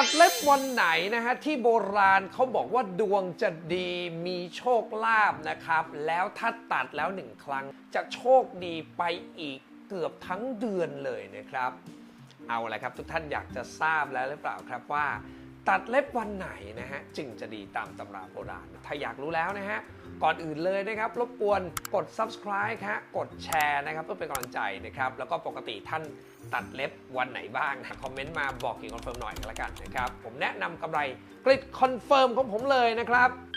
ตัดเล็บวันไหนนะฮะที่โบราณเขาบอกว่าดวงจะดีมีโชคลาภนะครับ แล้วถ้าตัดแล้วหนึ่งครั้ง จะโชคดีไปอีกเกือบทั้งเดือนเลยนะครับ เอาละครับทุกท่านอยากจะทราบแล้วหรือเปล่าครับว่า ตัดเล็บวันไหนนะฮะจึงจะดีตามตำราโบราณ ถ้าอยากรู้แล้วนะฮะ ก่อนอื่นเลยนะครับ รบกวนกด subscribe ฮะกดแชร์นะครับ เพื่อเป็นกำลังใจนะครับ แล้วก็ปกติท่านตัดเล็บวันไหนบ้างนะคอมเมนต์มาบอกกี่คอนเฟิร์มหน่อยกันละกันนะครับ ผมแนะนำกำไรกริดคอนเฟิร์มของผมเลยนะครับ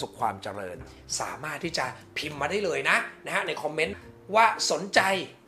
สุขความเจริญ สามารถที่จะพิมพ์มาได้เลยนะนะฮะในคอมเมนต์ว่าสนใจ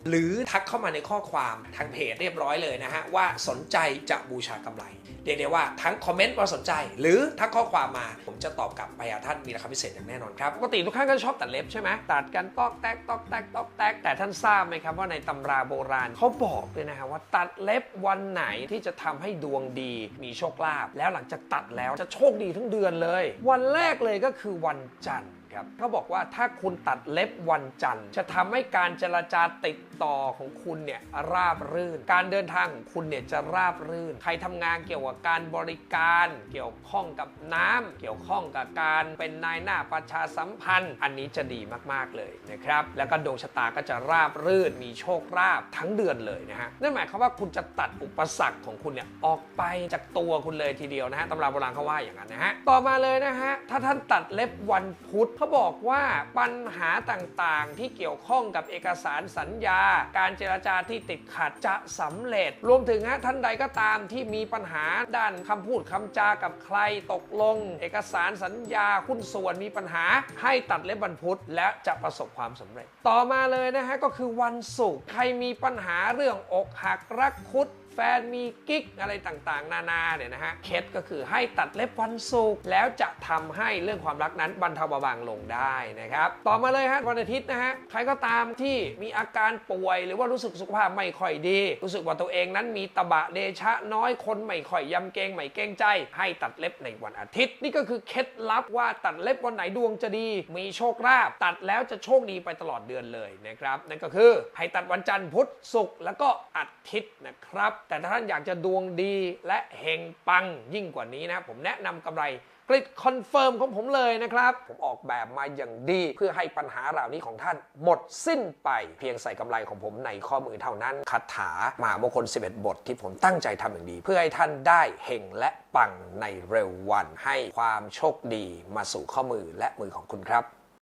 หรือทักเข้ามาในข้อความทางเพจเรียบร้อยเลยนะฮะ ว่าสนใจจะบูชากำไร เรียกได้ว่าทั้งคอมเมนต์ว่าสนใจ หรือทักข้อความมา ผมจะตอบกลับไปหาท่านมีราคาพิเศษอย่างแน่นอนครับ ปกติทุกท่านก็ชอบตัดเล็บใช่ไหมตัดกันตอกแตกตอกแตกตอกแตกแต่ท่านทราบไหมครับว่าในตำราโบราณเขาบอกเลยนะฮะว่าตัดเล็บวันไหนที่จะทำให้ดวงดีมีโชคลาภแล้วหลังจากตัดแล้วจะโชคดีทั้งเดือนเลย วันแรกเลยก็คือวันจันทร์ครับเขาบอกว่าถ้าคุณตัดเล็บวันจันทร์จะทำให้การเจรจาติดต่อของคุณเนี่ยราบรื่น การเดินทางของคุณเนี่ยจะราบรื่น ใครทำงานเกี่ยวกับการบริการ เกี่ยวข้องกับน้ำเกี่ยวข้องกับการเป็นนายหน้าประชาสัมพันธ์ อันนี้จะดีมากๆเลยนะครับ แล้วก็ดวงชะตาก็จะราบรื่น มีโชคลาภทั้งเดือนเลยนะฮะนั่นหมายความว่าคุณจะตัดอุปสรรคของคุณเนี่ยออกไปจากตัวคุณเลยทีเดียวนะฮะตำราโบราณเขาว่าอย่างนั้นนะฮะต่อมาเลยนะฮะถ้าท่านตัดเล็บวันพุธเขาบอกว่าปัญหาต่างๆ ที่เกี่ยวข้องกับเอกสารสัญญาการเจรจาที่ติดขัดจะสำเร็จ รวมถึงฮะท่านใดก็ตามที่มีปัญหาด้านคำพูดคำจากับใครตกลง เอกสารสัญญาหุ้นส่วนมีปัญหา ให้ตัดเล็บบันพุธและจะประสบความสำเร็จ ต่อมาเลยนะฮะก็คือวันศุกร์ใครมีปัญหาเรื่องอกหักรักคุด แฟนมีกิ๊กอะไรต่างๆ นานาเนี่ยนะฮะเคสก็คือให้ตัดเล็บวันศุกร์แล้วจะทำให้เรื่องความรักนั้นบรรเทาเบาบางลงได้นะครับ ต่อมาเลยฮะวันอาทิตย์นะฮะใครก็ตามที่มีอาการป่วย หรือว่ารู้สึกสุขภาพไม่ค่อยดี รู้สึกว่าตัวเองนั้นมีตะบะเดชะน้อยคนไม่ค่อยยำเกงไม่เกงใจ ให้ตัดเล็บในวันอาทิตย์ นี่ก็คือเคล็ดลับว่าตัดเล็บวันไหนดวงจะดี มีโชคลาภตัดแล้วจะโชคดีไปตลอดเดือนเลยนะครับนั่นก็คือให้ตัดวันจันทร์พุธศุกร์แล้วก็อาทิตย์นะครับแต่ถ้าท่านอยากจะดวงดีและเฮงปังยิ่งกว่านี้นะ ผมแนะนำกำไรกริดคอนเฟิร์มของผมเลยนะครับ ผมออกแบบมาอย่างดี เพื่อให้ปัญหาเหล่านี้ของท่านหมดสิ้นไป เพียงใส่กำไรของผมในข้อมือเท่านั้นคาถามามงคล 11 บทที่ผมตั้งใจทำอย่างดี เพื่อให้ท่านได้เฮงและปังในเร็ววัน ให้ความโชคดีมาสู่ข้อมือและมือของคุณครับ